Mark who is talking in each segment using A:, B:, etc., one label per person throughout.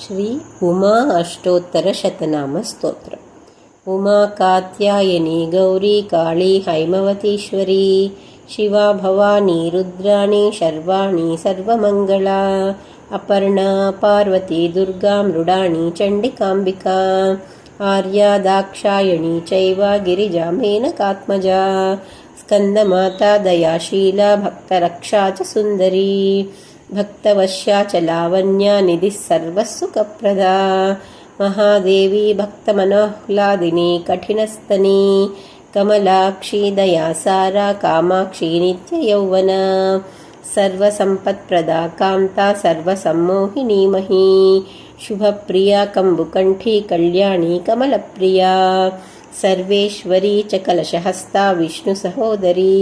A: श्री उमा अष्टोत्तरशतनामस्तोत्रम् उमा कात्यायनी गौरी काळी हैमवतीश्वरी शिवा भवानी रुद्राणी शर्वाणी सर्वमङ्गला अपर्णा पार्वती दुर्गा मृडाणी चण्डिकाम्बिका आर्या दाक्षायणी चैव गिरिजा मेनकात्मजा स्कन्दमाता दयाशीला भक्तरक्षा च सुन्दरी भक्तवश्या च लावण्या निधिः सर्वसुखप्रदा। महादेवी भक्तमनोह्लादिनी कठिनस्तनी कमलाक्षी दयासारा कामाक्षी नित्ययौवना। सर्वसम्पत्प्रदा कान्ता सर्वसम्मोहिनीमही शुभप्रिया कम्बुकण्ठी कल्याणी कमलप्रिया सर्वेश्वरी च कलशहस्ता विष्णुसहोदरी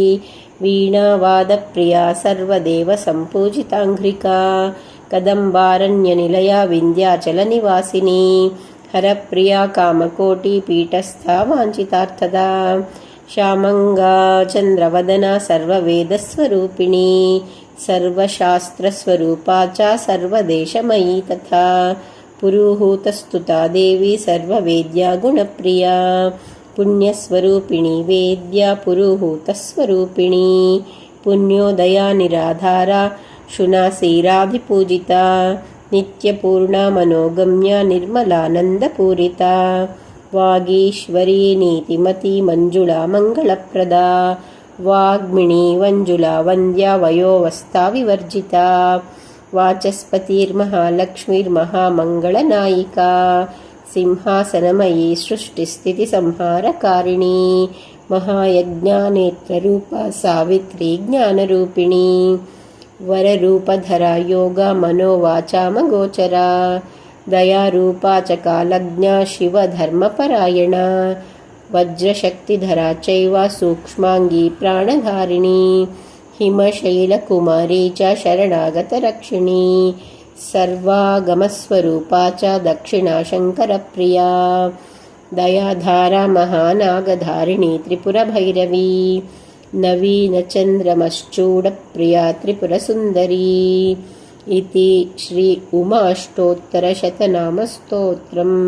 A: वीणावादप्रिया सर्वदेवसम्पूजिताङ्घ्रिका कदम्बारण्यनिलया विन्द्याचलनिवासिनी हरप्रिया कामकोटिपीठस्था वाञ्छितार्थदा श्यामङ्गा चन्द्रवदना सर्ववेदस्वरूपिणी सर्वशास्त्रस्वरूपा च सर्वदेशमयी तथा पुरुहूतस्तुता देवी सर्ववेद्या गुणप्रिया। पुण्यस्वरूपिणी वेद्या पुरुहूतस्वरूपिणी। पुण्योदया निराधारा शुनासीराधिपूजिता नित्यपूर्णा मनोगम्या निर्मलानन्दपूरिता। वागीश्वरी नीतिमती मञ्जुळा मङ्गलप्रदा वाग्मिणी वञ्जुला वन्द्या वयोवस्था विवर्जिता वाचस्पतिर्महालक्ष्मीर्महामङ्गलनायिका सिंहासनमयी सृष्टिस्थितिसंहारकारिणी महायज्ञानेत्ररूपा सावित्री ज्ञानरूपिणी वररूपधरा योगा मनोवाचामगोचरा दयारूपा च कालज्ञा शिवधर्मपरायणा वज्रशक्तिधरा चैव सूक्ष्माङ्गी प्राणधारिणी हिमशैलकुमारी च शरणागतरक्षिणी सर्वागमस्वरूपा च दक्षिणाशङ्करप्रिया दयाधारा महानागधारिणी त्रिपुरभैरवी नवीनचन्द्रमश्चूडप्रिया त्रिपुरसुन्दरी इति श्री उमाष्टोत्तरशतनामस्तोत्रम्